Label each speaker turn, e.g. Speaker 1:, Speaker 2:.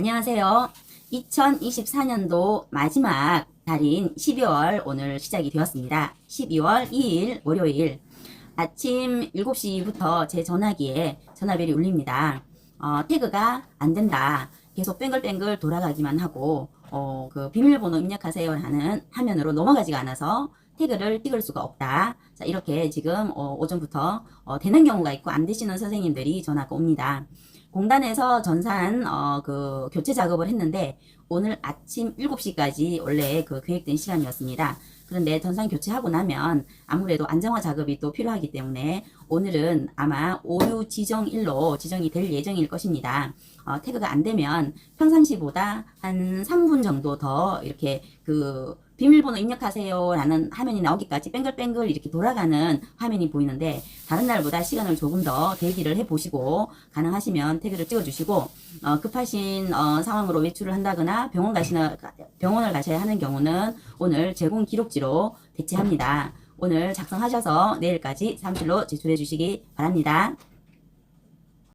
Speaker 1: 안녕하세요. 2024년도 마지막 달인 12월 오늘 시작이 되었습니다. 12월 2일 월요일 아침 7시부터 제 전화기에 전화벨이 울립니다. 어, 태그가 안 된다. 계속 뱅글뱅글 돌아가기만 하고 어, 그 비밀번호 입력하세요 하는 화면으로 넘어가지가 않아서 태그를 찍을 수가 없다. 자, 이렇게 지금 어, 오전부터 어, 되는 경우가 있고 안 되시는 선생님들이 전화가 옵니다. 공단에서 전산 어, 그 교체 작업을 했는데 오늘 아침 7시까지 원래 그 계획된 시간이었습니다. 그런데 전산 교체하고 나면 아무래도 안정화 작업이 또 필요하기 때문에 오늘은 아마 오류 지정일로 지정이 될 예정일 것입니다. 어, 태그가 안 되면 평상시보다 한 3분 정도 더 이렇게 그 비밀번호 입력하세요 라는 화면이 나오기까지 뱅글뱅글 이렇게 돌아가는 화면이 보이는데 다른 날보다 시간을 조금 더 대기를 해 보시고 가능하시면 태그를 찍어 주시고 어, 급하신 어, 상황으로 외출을 한다거나 병원 가시나 병원을 가셔야 하는 경우는 오늘 제공 기록지로 대체합니다. 오늘 작성하셔서 내일까지 사무실로 제출해 주시기 바랍니다.